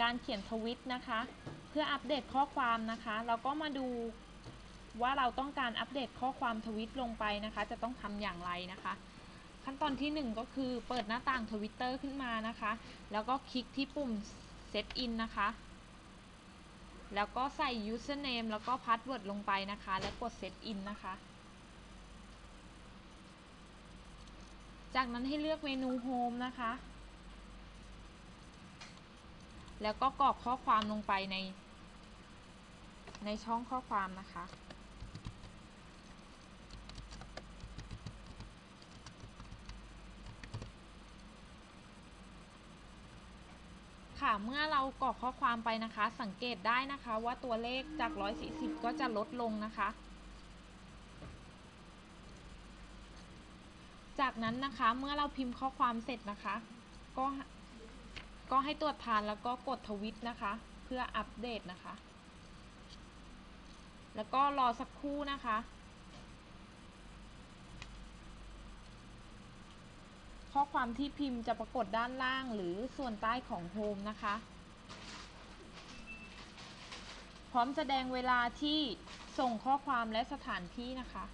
การเขียนทวิตนะคะ เพื่ออัปเดตข้อความนะคะเราก็มาดูว่าเราต้องการอัปเดตข้อความทวิตลงไปนะคะ จะต้องทำอย่างไรนะคะ ขั้นตอนที่ 1 ก็คือเปิดหน้าต่างทวิตเตอร์ขึ้นมานะคะ แล้วก็คลิกที่ปุ่ม set in นะคะ แล้วก็ใส่ username แล้วก็ password ลงไปนะคะ และกด set in นะคะ จากนั้นให้เลือกเมนู home นะคะ แล้วก็กรอกข้อความลงไปใน ในช่องข้อความนะคะ ค่ะเมื่อเรากรอกข้อความไปนะคะ สังเกตได้นะคะว่าตัวเลขจาก 140 ก็จะลดลงนะคะจากนั้นนะคะเมื่อเราพิมพ์ข้อความเสร็จนะคะ ก็ ก็ให้ตรวจทานแล้วก็กดทวิตนะคะ เพื่ออัปเดตนะคะ แล้วก็รอสักครู่นะคะข้อความที่พิมพ์จะปรากฏด้านล่างหรือส่วนใต้ของโฮมนะคะ พร้อมแสดงเวลาที่ส่งข้อความและสถานที่นะคะ